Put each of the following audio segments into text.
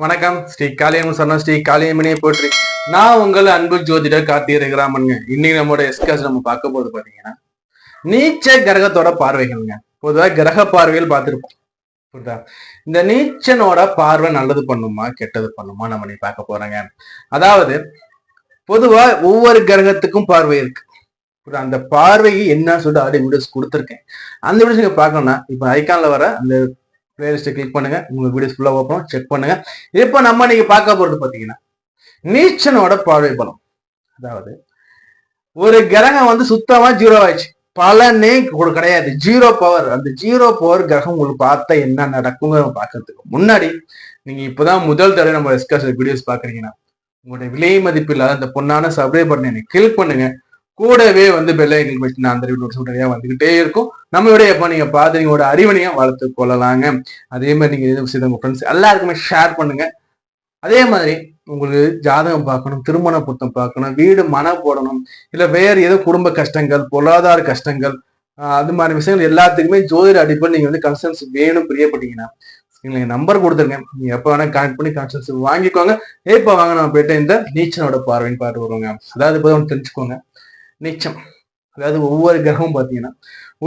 வணக்கம். ஸ்ரீ காளியம்மன் சொன்ன ஸ்ரீ காளியம்மனே போற்றி. நான் உங்கள் அன்பு ஜோதிடர் கார்த்திகை கிராமனுங்க இன்னைக்கு நம்மளோட எஸ்காஸ் நம்ம பார்க்க போது பாத்தீங்கன்னா நீச்ச கிரகத்தோட பார்வைகள்ங்க. பொதுவாக கிரக பார்வைகள் பார்த்துருப்போம். புரியுதா? இந்த நீச்சனோட பார்வை நல்லது பண்ணுமா கெட்டது பண்ணுமா நம்ம நீ பார்க்க போறோங்க. அதாவது பொதுவா ஒவ்வொரு கிரகத்துக்கும் பார்வை இருக்கு. புரியுதா? அந்த பார்வைக்கு என்ன சொல்லிட்டு அப்படி வீடியோஸ் கொடுத்துருக்கேன். அந்த வீடியோஸ் நீங்க பார்க்கணும்னா இப்போ ஐகான்ல வர அந்த பிளேலிஸ்ட்டை கிளிக் பண்ணுங்க. உங்க வீடியோஸ் ஃபுல்லாக ஓப்பனும் செக் பண்ணுங்க. இப்போ நம்ம நீங்க பார்க்க போறது பார்த்தீங்கன்னா நீச்சனோட பார்வை பலம். அதாவது ஒரு கிரகம் வந்து சுத்தமா ஜீரோ ஆயிடுச்சு. பலனே கூட கிடையாது. ஜீரோ பவர் அந்த ஜீரோ பவர் கிரகம் உங்களுக்கு பார்த்தா என்ன நடக்குங்கிற பார்க்கறதுக்கு முன்னாடி நீங்க இப்பதான் முதல் தடவை நம்ம டிஸ்கஸ் வீடியோஸ் பாக்குறீங்கன்னா உங்களுடைய விலை மதிப்பு இல்லாத அந்த பொண்ணான சப்ரே பண்ணி கிளிக் பண்ணுங்க. கூடவே வந்து பெல் ஐக்கன் நான் அந்த வீடியோஸ் வந்துகிட்டே இருக்கும். நம்மளுடைய எப்போ நீங்க பார்த்து நீங்களோட அறிவனையை வளர்த்து கொள்ளலாங்க. அதே மாதிரி நீங்க எதுவும் செய்த உங்க ஃப்ரெண்ட்ஸ் எல்லாருக்குமே ஷேர் பண்ணுங்க. அதே மாதிரி உங்களுக்கு ஜாதகம் பார்க்கணும் திருமண பொருத்தம் பார்க்கணும் வீடு மன போடணும் இல்ல வேற ஏதோ குடும்ப கஷ்டங்கள் பொருளாதார கஷ்டங்கள் அது மாதிரி விஷயங்கள் எல்லாத்துக்குமே ஜோதிட அடிப்படை நீங்க வந்து கன்சல்ஸ் வேணும் பிரியப்பட்டீங்கன்னா எங்களுக்கு நம்பர் கொடுத்துருங்க. நீங்க எப்ப வேணா கனெக்ட் பண்ணி கன்சல்ஸ் வாங்கிக்கோங்க. இப்ப வாங்க நம்ம போயிட்டு இந்த நீச்சனோட பார்வைன்னு பார்த்து வருவாங்க அதாவது இப்போ ஒன்று தெரிஞ்சுக்கோங்க. நீச்சம். அதாவது ஒவ்வொரு கிரகமும் பார்த்தீங்கன்னா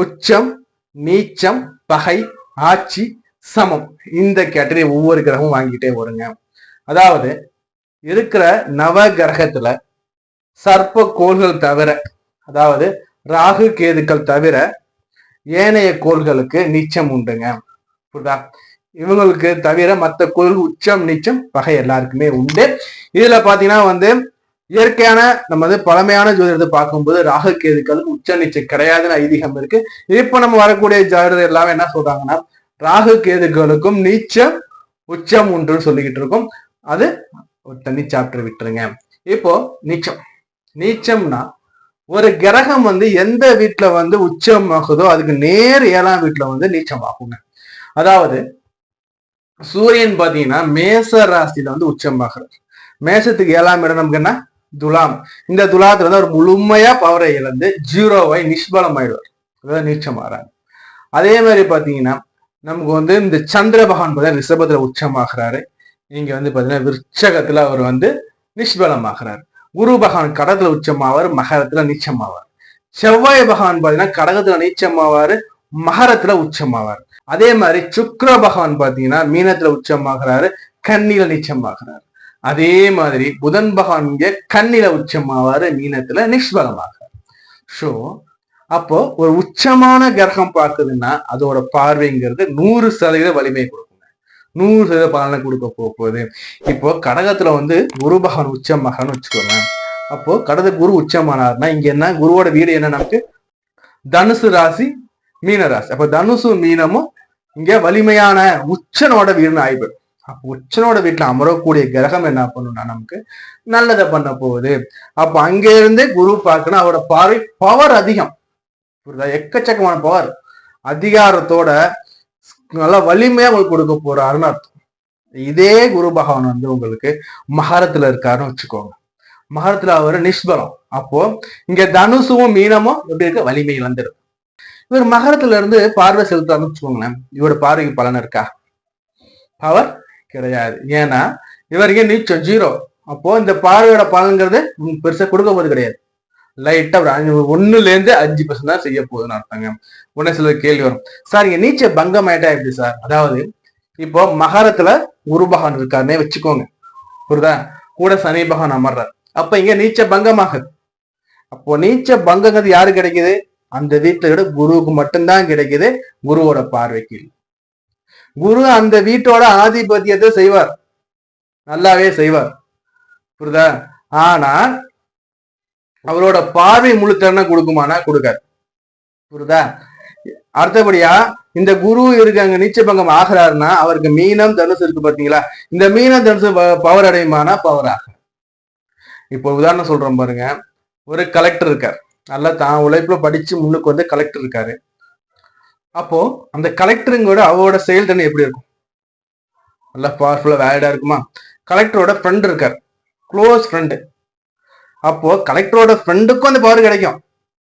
உச்சம் நீச்சம் பகை ஆட்சி சமம். இந்த கேட்டரி ஒவ்வொரு கிரகமும் வாங்கிட்டே வருங்க. அதாவது இருக்கிற நவ கிரகத்துல சர்ப்ப கோள்கள் தவிர அதாவது ராகு கேதுக்கள் தவிர ஏனைய கோள்களுக்கு நீச்சம் உண்டுங்க. புரியுதா? இவங்களுக்கு தவிர மற்ற கோள்கள் உச்சம் நீச்சம் பகை எல்லாருக்குமே உண்டு. இதுல பாத்தீங்கன்னா வந்து இயற்கையான நம்ம வந்து பழமையான ஜோதிடத்தை பார்க்கும்போது ராகு கேதுக்கள் உச்ச நீச்சம் கிடையாதுன்னு ஐதீகம் இருக்கு. இப்ப நம்ம வரக்கூடிய ஜோதிடர் எல்லாமே என்ன சொல்றாங்கன்னா ராகு கேதுகளுக்கும் நீச்சம் உச்சம் உண்டுன்னு சொல்லிக்கிட்டு இருக்கோம். அது ஒரு தனி சாப்டர் விட்டுருங்க. இப்போ நீச்சம். நீச்சம்னா ஒரு கிரகம் வந்து எந்த வீட்டுல வந்து உச்சம் ஆகுதோ அதுக்கு நேர் ஏழாம் வீட்டுல வந்து நீச்சம் ஆகுங்க. அதாவது சூரியன் பாத்தீங்கன்னா மேச ராசியில வந்து உச்சமாகிறார் மேசத்துக்கு ஏழாம் இடம் நமக்கு என்ன? துலாம். இந்த துலாத்துல வந்து அவர் முழுமையா பவரை இழந்து ஜீரோவை நிஷ்பலம் ஆயிடுவார் அதாவது நீச்சம் ஆறாங்க அதே மாதிரி பாத்தீங்கன்னா நமக்கு வந்து இந்த சந்திர பகவான் பார்த்தீங்கன்னா ரிஷபத்துல உச்சமாகிறாரு. இங்க வந்து பாத்தீங்கன்னா விருச்சகத்துல அவர் வந்து நிஷ்பலம் ஆகிறார் குரு பகவான் கடத்துல உச்சமாவார் மகரத்துல நீச்சமாவார். செவ்வாய் பகவான் பாத்தீங்கன்னா கடகத்துல நீச்சமாவார் மகரத்துல உச்சமாவார். அதே மாதிரி சுக்ர பகவான் பாத்தீங்கன்னா மீனத்துல உச்சமாகிறாரு கண்ணில நீச்சமாகிறார். அதே மாதிரி புதன் பகவான் இங்க கண்ணில உச்சமாவாரு மீனத்துல நிஷ்பலமாக. ஸோ அப்போ ஒரு உச்சமான கிரகம் பார்க்குதுன்னா அதோட பார்வைங்கிறது நூறு சதவீத வலிமை கொடுக்குங்க நூறு சதவீத பலனை கொடுக்க போக போகுது. இப்போ கடகத்துல வந்து குரு பகவான் உச்சமாகனு வச்சுக்கோங்க. அப்போ கடக குரு உச்சமானார்னா இங்க என்ன குருவோட வீடு என்ன நமக்கு? தனுசு ராசி மீன ராசி. அப்ப தனுசு மீனமும் இங்க வலிமையான உச்சனோட வீடுன்னு ஆயிடும் அப்போ உச்சனோட வீட்டுல அமரக்கூடிய கிரகம் என்ன பண்ணும்னா நமக்கு நல்லதை பண்ண போகுது. அப்ப அங்க இருந்தே குரு பார்க்கணும். அவரோட பார்வை பவர் அதிகம். புரியுதா? எக்கச்சக்கமான பவர் அதிகாரத்தோட நல்லா வலிமையா உங்களுக்கு கொடுக்க போறாருன்னு அர்த்தம். இதே குரு பகவான் வந்து உங்களுக்கு மகரத்துல இருக்காருன்னு வச்சுக்கோங்க. மகரத்துல அவர் நிஷ்பலம். அப்போ இங்க தனுசுவும் மீனமும் எப்படி இருக்க? வலிமை இழந்துடும் இவர் மகரத்துல இருந்து பார்வை செலுத்தாருன்னு வச்சுக்கோங்களேன். இவரோட பார்வைக்கு பலன் இருக்கா? பவர் கிடையாது. ஏன்னா இவருக்கு நீச்சம் ஜீரோ அப்போ இந்த பார்வையோட பலன்கிறது பெருசா கொடுக்க போது கிடையாது. லைட்டா ஒரு அஞ்சு ஒண்ணுல இருந்து அஞ்சு பர்சன்ட் தான் செய்ய போகுதுன்னு அர்த்தங்க. உடனே சில கேள்வி வரும். சார் இங்க நீச்ச பங்கம் ஆயிட்டா எப்படி சார் அதாவது இப்போ மகரத்துல குரு பகவான் இருக்காருன்னே வச்சுக்கோங்க. புரியுதா? கூட சனி பகவான் அமர்றார். அப்ப இங்க நீச்ச பங்கமாகுது. அப்போ நீச்ச பங்கங்கிறது யாரு கிடைக்குது? அந்த வீட்டை விட குருவுக்கு மட்டும்தான் கிடைக்குது. குருவோட பார்வைக்கு. குரு அந்த வீட்டோட ஆதிபத்தியத்தை செய்வார். நல்லாவே செய்வார். புரியுதா ஆனா அவரோட பார்வை முழு திறனை கொடுக்குமானா கொடுக்காது. புரியுதா அடுத்தபடியா இந்த குரு இருக்கு அங்க நீச்சபங்கம் ஆகிறாருன்னா அவருக்கு மீனம் தனுசு இருக்கு பாத்தீங்களா இந்த மீனம் தனுசு பவர் அடையுமானா பவர் ஆகும் இப்போ உதாரணம் சொல்றோம் பாருங்க. ஒரு கலெக்டர் இருக்கார். நல்லா தான் உழைப்புல படிச்சு முன்னுக்கு வந்து கலெக்டர் இருக்காரு. அப்போ அந்த கலெக்டருங்கோட அவரோட செயல்திறன் எப்படி இருக்கும்? நல்லா பவர்ஃபுல்லா வேலிடா இருக்குமா? கலெக்டரோட ஃப்ரெண்ட் இருக்கார். க்ளோஸ் ஃப்ரெண்டு அப்போ கலெக்டரோட ஃப்ரெண்டுக்கும் அந்த பவர் கிடைக்கும்.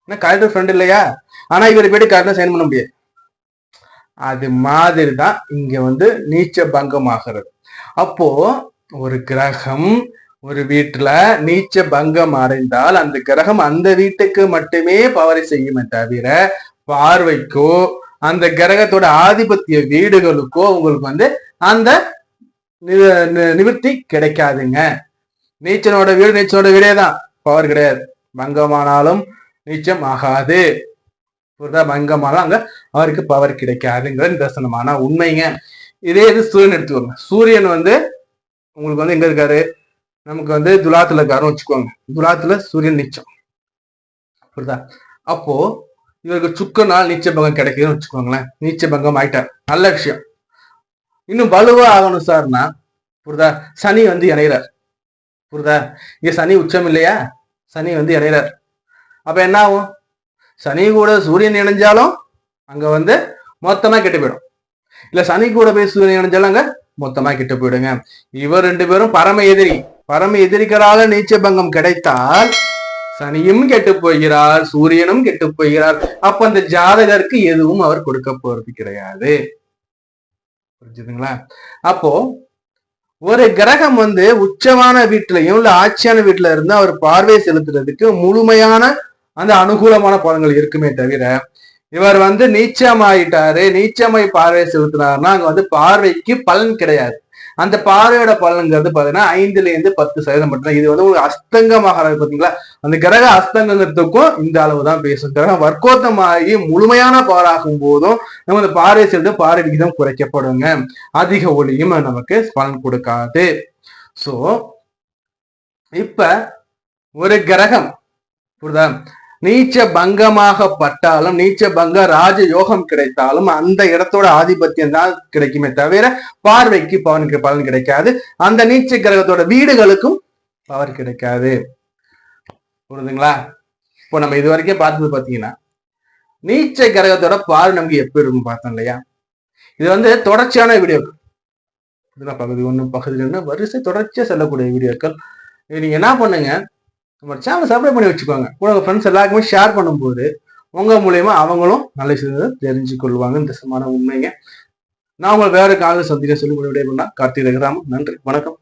ஏன்னா கலெக்டர் ஃப்ரெண்ட் இல்லையா? ஆனா இவர் போயிட்டு கரெக்டாக சைன் பண்ண முடியாது. அது மாதிரி தான் இங்க வந்து நீச்ச பங்கம் ஆகிறது அப்போ ஒரு கிரகம் ஒரு வீட்டுல நீச்ச பங்கம் அடைந்தால் அந்த கிரகம் அந்த வீட்டுக்கு மட்டுமே பவரை செய்யுமே தவிர பார்வைக்கோ அந்த கிரகத்தோட ஆதிபத்திய வீடுகளுக்கோ உங்களுக்கு வந்து அந்த நி- நி- நிவர்த்தி கிடைக்காதுங்க. நீச்சனோட வீடு நீச்சனோட வீடே தான். பவர் கிடையாது. பங்கமானாலும் நீச்சம் ஆகாது. புரிதா? பங்கமானாலும் அங்க அவருக்கு பவர் கிடைக்காதுங்கிற நிதர்சனமான உண்மைங்க. இதே இது சூரியன் எடுத்துக்கோங்க. சூரியன் வந்து உங்களுக்கு வந்து எங்க இருக்காரு? நமக்கு வந்து துலாத்துல இருக்காருன்னு வச்சுக்கோங்க. துலாத்துல சூரியன் நீச்சம். புரியுதா அப்போ இவருக்கு சுக்கனால் நீச்சபங்கம் கிடைக்குதுன்னு வச்சுக்கோங்களேன். நீச்சபங்கம் ஆயிட்டார். நல்ல விஷயம். இன்னும் வலுவா ஆகணும் சார்னா புரிதா? சனி வந்து இணைகிறார் புரிதா? இங்க சனி உச்சம் இல்லையா? சனி வந்து இணைகிறார் அப்ப என்ன ஆகும்? சனி கூட சூரியன் இணைஞ்சாலும் அங்க வந்து மொத்தமா கெட்டு போயிடும். இல்ல சனி கூட போய் சூரியன் இணைஞ்சாலும் அங்க மொத்தமா கெட்டு போயிடுங்க. இவர் ரெண்டு பேரும் பரம எதிரி. பரம எதிரிகளாக நீச்சபங்கம் கிடைத்தால் சனியும் கெட்டு போகிறார் சூரியனும் கெட்டு போகிறார். அப்ப அந்த ஜாதகருக்கு எதுவும் அவர் கொடுக்க போறது கிடையாது. புரிஞ்சுதுங்களா? அப்போ ஒரு கிரகம் வந்து உச்சமான வீட்டிலையும் இல்ல ஆட்சியான வீட்டுல இருந்து அவர் பார்வை செலுத்துறதுக்கு முழுமையான அந்த அனுகூலமான பலன்கள் இருக்குமே தவிர இவர் வந்து நீச்சமாயிட்டாரு நீச்சமாய் பார்வை செலுத்தினாருன்னா அங்க வந்து பார்வைக்கு பலன் கிடையாது. அந்த பார்வையோட பலன்கிறது பாத்தீங்கன்னா ஐந்துல இருந்து பத்து சதவீதம் மட்டும் இது வந்து ஒரு அஸ்தங்கமாக பாத்தீங்களா? அந்த கிரக அஸ்தங்கத்துக்கும் இந்த அளவு தான் பேசும். கிரகம் வர்க்கோத்தமாகி முழுமையான பாராகும் போதும் நம்ம அந்த பார்வை செலுத்த பார்வை விகிதம் குறைக்கப்படுங்க. அதிக ஒளியும் நமக்கு பலன் கொடுக்காது. சோ இப்ப ஒரு கிரகம் புரியுதா? நீச்ச பங்கமாக பட்டாலும் நீச்ச பங்க ராஜ யோகம் கிடைத்தாலும் அந்த இடத்தோட ஆதிபத்தியம் தான் கிடைக்குமே தவிர பார்வைக்கு பவன் பலன் கிடைக்காது. அந்த நீச்ச கிரகத்தோட வீடுகளுக்கும் பவர் கிடைக்காது. புரியுதுங்களா இப்போ நம்ம இது வரைக்கும் பார்த்தது பார்த்தீங்கன்னா நீச்ச கிரகத்தோட பார்வை நமக்கு எப்படி இருக்கும் பார்த்தோம் இல்லையா? இது வந்து தொடர்ச்சியான வீடியோக்கள் இதுல பகுதி ஒன்று பகுதி ரெண்டு வரிசை தொடர்ச்சியாக செல்லக்கூடிய வீடியோக்கள். நீங்க என்ன பண்ணுங்க? நம்ம சேனலை சப்ஸ்கிரைப் பண்ணி வச்சுக்கோங்க. கூட உங்க ஃப்ரெண்ட்ஸ் எல்லாருக்குமே ஷேர் பண்ணும்போது உங்கள் மூலயமா அவங்களும் நல்ல விஷயத்தை தெரிஞ்சு கொள்வாங்க இந்த சமான உண்மைங்க. நான் உங்களை வேறு காலையில் சந்திக்க சொல்லி விடைபெறா கார்த்திகை ராமன் நன்றி. வணக்கம்.